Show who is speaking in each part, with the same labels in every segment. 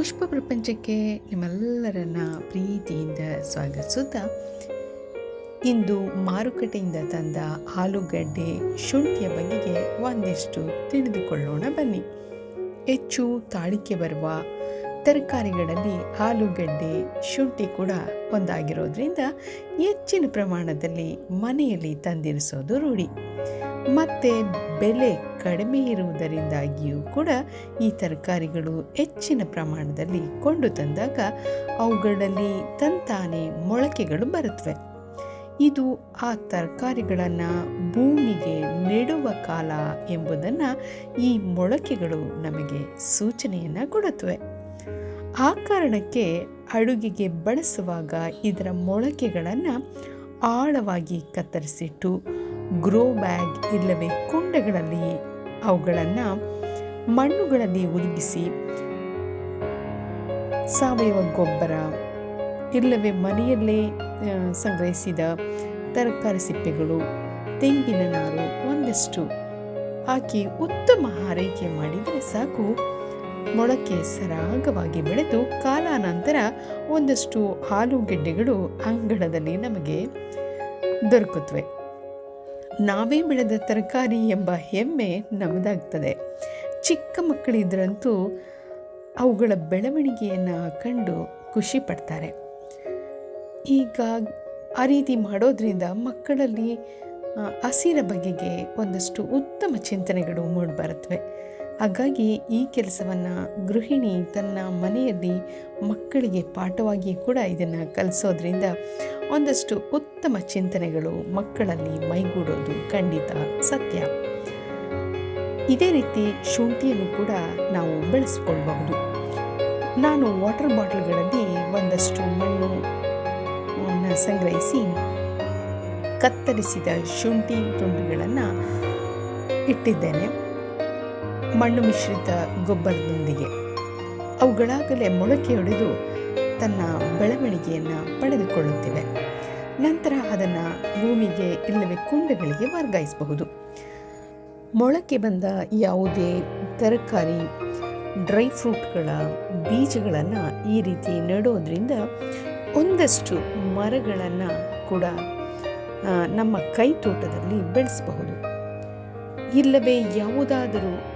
Speaker 1: ಪುಷ್ಪ ಪ್ರಪಂಚಕ್ಕೆ ನಿಮ್ಮೆಲ್ಲರನ್ನ ಪ್ರೀತಿಯಿಂದ ಸ್ವಾಗತಿಸುತ್ತಾ ಇಂದು ಮಾರುಕಟ್ಟೆಯಿಂದ ತಂದ ಆಲೂಗಡ್ಡೆ ಶುಂಠಿಯ ಬಗೆಗೆ ಒಂದಿಷ್ಟು ತಿಳಿದುಕೊಳ್ಳೋಣ ಬನ್ನಿ. ಹೆಚ್ಚು ತಾಳಿಕೆ ಬರುವ ತರಕಾರಿಗಳಲ್ಲಿ ಆಲೂಗಡ್ಡೆ, ಶುಂಠಿ ಕೂಡ ಒಂದಾಗಿರೋದ್ರಿಂದ ಹೆಚ್ಚಿನ ಪ್ರಮಾಣದಲ್ಲಿ ಮನೆಯಲ್ಲಿ ತಂದಿರಿಸೋದು ರೂಢಿ. ಮತ್ತು ಬೆಲೆ ಕಡಿಮೆ ಇರುವುದರಿಂದಾಗಿಯೂ ಕೂಡ ಈ ತರಕಾರಿಗಳು ಹೆಚ್ಚಿನ ಪ್ರಮಾಣದಲ್ಲಿ ಕೊಂಡು ತಂದಾಗ ಅವುಗಳಲ್ಲಿ ತಂತಾನೆ ಮೊಳಕೆಗಳು ಬರುತ್ತವೆ ಇದು ಆ ತರಕಾರಿಗಳನ್ನು ಭೂಮಿಗೆ ನೆಡುವ ಕಾಲ ಎಂಬುದನ್ನು ಈ ಮೊಳಕೆಗಳು ನಮಗೆ ಸೂಚನೆಯನ್ನು ಕೊಡುತ್ತವೆ ಆ ಕಾರಣಕ್ಕೆ ಅಡುಗೆಗೆ ಬಳಸುವಾಗ ಇದರ ಮೊಳಕೆಗಳನ್ನು ಆಳವಾಗಿ ಕತ್ತರಿಸಿಟ್ಟು ಗ್ರೋ ಬ್ಯಾಗ್ ಇಲ್ಲವೇ ಕುಂಡಗಳಲ್ಲಿ ಅವುಗಳನ್ನು ಮಣ್ಣುಗಳಲ್ಲಿ ಉದುಗಿಸಿ ಸಾವಯವ ಗೊಬ್ಬರ ಇಲ್ಲವೇ ಮನೆಯಲ್ಲೇ ಸಂಗ್ರಹಿಸಿದ ತರಕಾರಿ ಸಿಪ್ಪೆಗಳು, ತೆಂಗಿನ ನಾರು ಒಂದಷ್ಟು ಹಾಕಿ ಉತ್ತಮ ಆರೈಕೆ ಮಾಡಿದರೆ ಸಾಕು. ಮೊಳಕೆ ಸರಾಗವಾಗಿ ಬೆಳೆದು ಕಾಲಾನಂತರ ಒಂದಷ್ಟು ಆಲೂಗೆಡ್ಡೆಗಳು ಅಂಗಳದಲ್ಲಿ ನಮಗೆ ದೊರಕುತ್ತವೆ. ನಾವೇ ಬೆಳೆದ ತರಕಾರಿ ಎಂಬ ಹೆಮ್ಮೆ ನಮ್ಮದಾಗ್ತದೆ ಚಿಕ್ಕ ಮಕ್ಕಳಿದ್ರಂತೂ ಅವುಗಳ ಬೆಳವಣಿಗೆಯನ್ನು ಕಂಡು ಖುಷಿ ಪಡ್ತಾರೆ. ಈಗ ಆ ರೀತಿ ಮಾಡೋದ್ರಿಂದ ಮಕ್ಕಳಲ್ಲಿ ಹಸಿರ ಬಗೆಗೆ ಒಂದಷ್ಟು ಉತ್ತಮ ಚಿಂತನೆಗಳು ಮೂಡಿಬರುತ್ತವೆ ಹಾಗಾಗಿ ಈ ಕೆಲಸವನ್ನು ಗೃಹಿಣಿ ತನ್ನ ಮನೆಯಲ್ಲಿ ಮಕ್ಕಳಿಗೆ ಪಾಠವಾಗಿ ಕೂಡ ಇದನ್ನು ಕಲಿಸೋದ್ರಿಂದ ಒಂದಷ್ಟು ಉತ್ತಮ ಚಿಂತನೆಗಳು ಮಕ್ಕಳಲ್ಲಿ ಮೈಗೂಡೋದು ಖಂಡಿತ ಸತ್ಯ. ಇದೇ ರೀತಿ ಶುಂಠಿಯನ್ನು ಕೂಡ ನಾವು ಬೆಳೆಸ್ಕೊಳ್ಬಹುದು. ನಾನು ವಾಟರ್ ಬಾಟಲ್ಗಳಲ್ಲಿ ಒಂದಷ್ಟು ಮಣ್ಣು ಸಂಗ್ರಹಿಸಿ ಕತ್ತರಿಸಿದ ಶುಂಠಿ ತುಂಡುಗಳನ್ನು ಇಟ್ಟಿದ್ದೇನೆ. ಮಣ್ಣು ಮಿಶ್ರಿತ ಗೊಬ್ಬರದೊಂದಿಗೆ. ಅವುಗಳಾಗಲೇ ಮೊಳಕೆಯೊಡೆದು ತನ್ನ ಬೆಳವಣಿಗೆಯನ್ನು ಪಡೆದುಕೊಳ್ಳುತ್ತಿವೆ. ನಂತರ ಅದನ್ನು ಭೂಮಿಗೆ ಇಲ್ಲವೇ ಕುಂಡಗಳಿಗೆ ವರ್ಗಾಯಿಸಬಹುದು. ಮೊಳಕೆ ಬಂದ ಯಾವುದೇ ತರಕಾರಿ, ಡ್ರೈ ಫ್ರೂಟ್ಗಳ ಬೀಜಗಳನ್ನು ಈ ರೀತಿ ನೆಡೋದ್ರಿಂದ ಒಂದಷ್ಟು ಮರಗಳನ್ನು ಕೂಡ ನಮ್ಮ ಕೈ ತೋಟದಲ್ಲಿ ಬೆಳೆಸಬಹುದು. ಇಲ್ಲವೇ ಯಾವುದಾದರೂ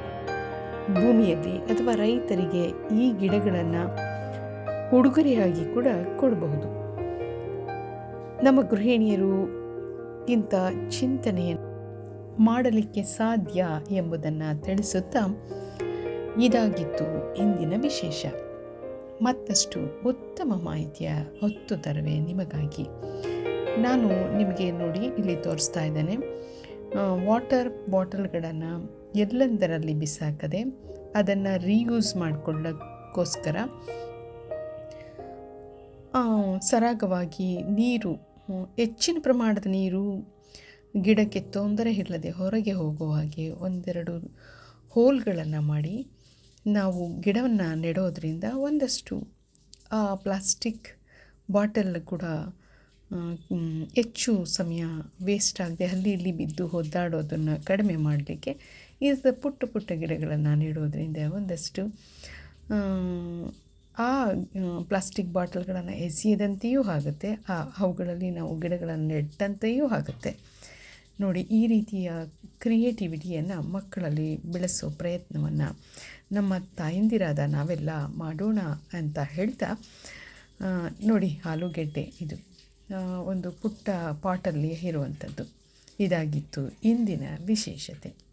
Speaker 1: ಭೂಮಿಯಲ್ಲಿ ಅಥವಾ ರೈತರಿಗೆ ಈ ಗಿಡಗಳನ್ನು ಉಡುಗೊರೆಯಾಗಿ ಕೂಡ ಕೊಡಬಹುದು. ನಮ್ಮ ಗೃಹಿಣಿಯರು ಇಂಥ ಚಿಂತನೆಯನ್ನು ಮಾಡಲಿಕ್ಕೆ ಸಾಧ್ಯ ಎಂಬುದನ್ನು ತಿಳಿಸುತ್ತಾ ಇದಾಗಿತ್ತು ಇಂದಿನ ವಿಶೇಷ. ಮತ್ತಷ್ಟು ಉತ್ತಮ ಮಾಹಿತಿಯ ಹೊತ್ತು ತರುವೆ ನಿಮಗಾಗಿ. ನಾನು ನಿಮಗೆ ನೋಡಿ ಇಲ್ಲಿ ತೋರಿಸ್ತಾ ಇದ್ದೇನೆ. ವಾಟರ್ ಬಾಟಲ್ಗಳನ್ನು ಎಲ್ಲೆಂದರಲ್ಲಿ ಬಿಸಾಕದೆ ಅದನ್ನು ರೀಯೂಸ್ ಮಾಡಿಕೊಳ್ಳೋಕ್ಕೋಸ್ಕರ ಸರಾಗವಾಗಿ ನೀರು ಹೆಚ್ಚಿನ ಪ್ರಮಾಣದ ನೀರು ಗಿಡಕ್ಕೆ ತೊಂದರೆ ಇಲ್ಲದೆ ಹೊರಗೆ ಹೋಗುವ ಹಾಗೆ ಒಂದೆರಡು ಹೋಲ್ಗಳನ್ನು ಮಾಡಿ ನಾವು ಗಿಡವನ್ನು ನೆಡೋದ್ರಿಂದ ಒಂದಷ್ಟು ಪ್ಲಾಸ್ಟಿಕ್ ಬಾಟಲ್ ಕೂಡ ಹೆಚ್ಚು ಸಮಯ ವೇಸ್ಟ್ ಆಗದೆ ಅಲ್ಲಿ ಇಲ್ಲಿ ಬಿದ್ದು ಒದ್ದಾಡೋದನ್ನು ಕಡಿಮೆ ಮಾಡಲಿಕ್ಕೆ ಇದು ಪುಟ್ಟ ಪುಟ್ಟ ಗಿಡಗಳನ್ನು ನೆಡೋದ್ರಿಂದ ಒಂದಷ್ಟು ಆ, ಪ್ಲಾಸ್ಟಿಕ್ ಬಾಟಲ್ಗಳನ್ನು ಎಸೆಯದಂತೆಯೂ ಆಗುತ್ತೆ. ಆ ಅವುಗಳಲ್ಲಿ ನಾವು ಗಿಡಗಳನ್ನು ನೆಟ್ಟಂತೆಯೂ ಆಗುತ್ತೆ. ನೋಡಿ ಈ ರೀತಿಯ ಕ್ರಿಯೇಟಿವಿಟಿಯನ್ನು ಮಕ್ಕಳಲ್ಲಿ ಬೆಳೆಸೋ ಪ್ರಯತ್ನವನ್ನು ನಮ್ಮ ತಾಯಂದಿರಾದ ನಾವೆಲ್ಲ ಮಾಡೋಣ ಅಂತ ಹೇಳ್ತಾ ನೋಡಿ ಆಲೂಗೆಡ್ಡೆ ಇದು. ಒಂದು ಪುಟ್ಟ ಪಾಟಲ್ಲಿ ಇರುವಂಥದ್ದು ಇದಾಗಿತ್ತು ಇಂದಿನ ವಿಶೇಷತೆ.